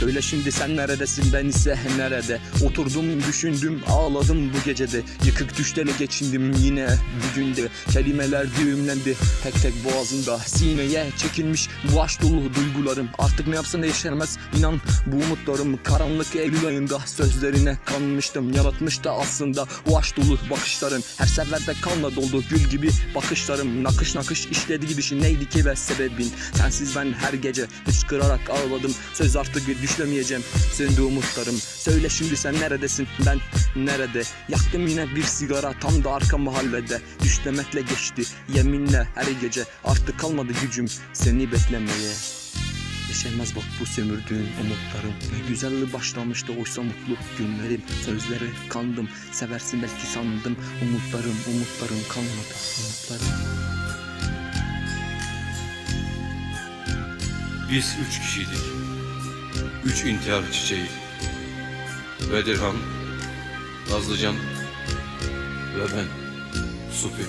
Söyle şimdi sen neredesin? Ben ise nerede? Oturdum düşündüm ağladım bu gecede. Yıkık düşlerle geçindim yine bir günde. Kelimeler düğümlendi tek tek boğazımda. Sineye çekilmiş bu aşk dolu duygularım. Artık ne yapsan yeşermez inan bu umutlarım. Karanlık Eylül ayında sözlerine kanmıştım. Yaratmıştı aslında bu aşk dolu bakışların Her seferde kanla doldu gül gibi bakışlarım. Nakış nakış işledi gidişin neydi ki ve sebebin? Sensiz ben her gece hıçkırarak ağladım. Söz artık düşlemeyeceğim. Söndü umutlarım. Söyle şimdi sen neredesin? Ben nerede? Yaktım yine bir sigara tam da arka mahallede. Düşlemekle geçti yeminle her gece. Artık kalmadı gücüm seni beklemeye. Yaşanmaz bak bu sömürdüğün umutlarım. Güzelli başlamıştı oysa mutlu günlerim. Sözlere kandım seversin belki sandım. Umutlarım umutlarım kalmadı umutlarım. Biz üç kişiydik. Üç intihar çiçeği. Bedirhan, Nazlıcan ve ben, Supi.